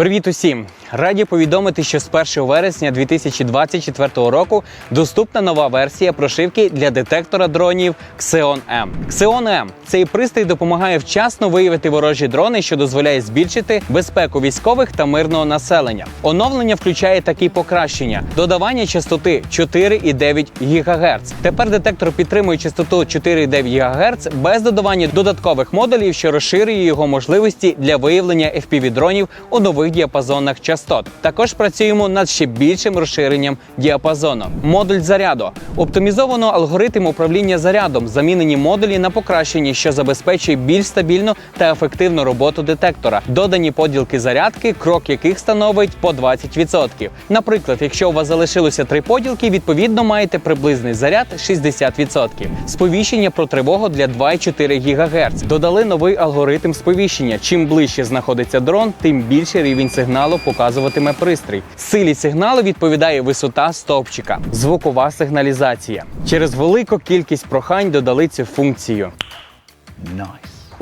Привіт усім! Раді повідомити, що з 1 вересня 2024 року доступна нова версія прошивки для детектора дронів Xeon M. Xeon M – цей пристрій допомагає вчасно виявити ворожі дрони, що дозволяє збільшити безпеку військових та мирного населення. Оновлення включає такі покращення: додавання частоти 4,9 ГГц. Тепер детектор підтримує частоту 4,9 ГГц без додавання додаткових модулів, що розширює його можливості для виявлення FPV дронів у нових діапазонах частот. Також працюємо над ще більшим розширенням діапазону. Модуль заряду оптимізовано алгоритм управління зарядом. Замінені модулі на покращені, що забезпечує більш стабільну та ефективну роботу детектора. Додані поділки зарядки, крок яких становить по 20%. Наприклад, якщо у вас залишилося три поділки, відповідно маєте приблизний заряд 60%. Сповіщення про тривогу для 2,4 ГГц. Додали новий алгоритм сповіщення. Чим ближче знаходиться дрон, тим більший рівень сигналу показуватиме пристрій. Силі сигналу відповідає висота стовпчика, звукова сигналізація. Через велику кількість прохань додали цю функцію.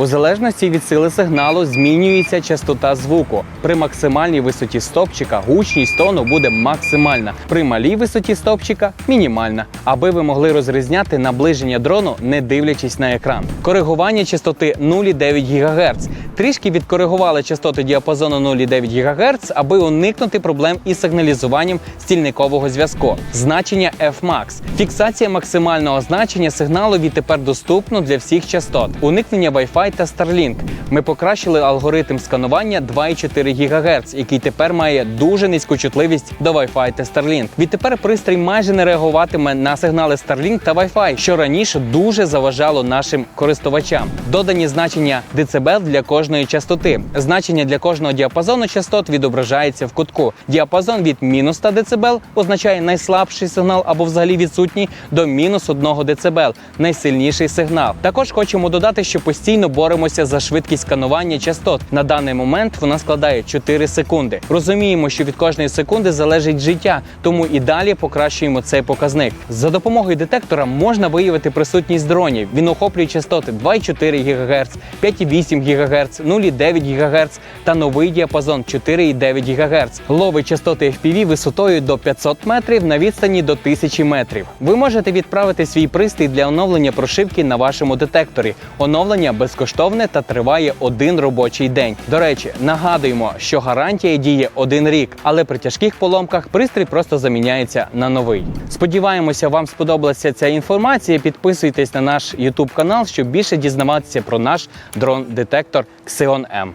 У залежності від сили сигналу змінюється частота звуку. При максимальній висоті стопчика гучність тону буде максимальна, при малій висоті стопчика мінімальна, аби ви могли розрізняти наближення дрону, не дивлячись на екран. Коригування частоти 0,9 ГГц. Трішки відкоригували частоти діапазону 0,9 ГГц, аби уникнути проблем із сигналізуванням стільникового зв'язку. Значення Fmax. Фіксація максимального значення сигналу відтепер доступно для всіх частот. Уникнення Wi-Fi та Starlink. Ми покращили алгоритм сканування 2,4 ГГц, який тепер має дуже низьку чутливість до Wi-Fi та Starlink. Відтепер пристрій майже не реагуватиме на сигнали Starlink та Wi-Fi, що раніше дуже заважало нашим користувачам. Додані значення децибел для кожної частоти. Значення для кожного діапазону частот відображається в кутку. Діапазон від мінус 100 дБ означає найслабший сигнал або взагалі відсутній до мінус 1 дБ – найсильніший сигнал. Також хочемо додати, що постійно боремося за швидкість сканування частот. На даний момент вона складає 4 секунди. Розуміємо, що від кожної секунди залежить життя, тому і далі покращуємо цей показник. За допомогою детектора можна виявити присутність дронів. Він охоплює частоти 2,4 ГГц, 5,8 ГГц, 0,9 ГГц та новий діапазон 4,9 ГГц. Ловить частоти FPV висотою до 500 метрів на відстані до 1000 метрів. Ви можете відправити свій пристрій для оновлення прошивки на вашому детекторі. Оновлення безкоштовне та триває один робочий день. До речі, нагадуємо, що гарантія діє один рік, але при тяжких поломках пристрій просто заміняється на новий. Сподіваємося, вам сподобалася ця інформація. Підписуйтесь на наш YouTube канал, щоб більше дізнаватися про наш дрон-детектор Xeon M.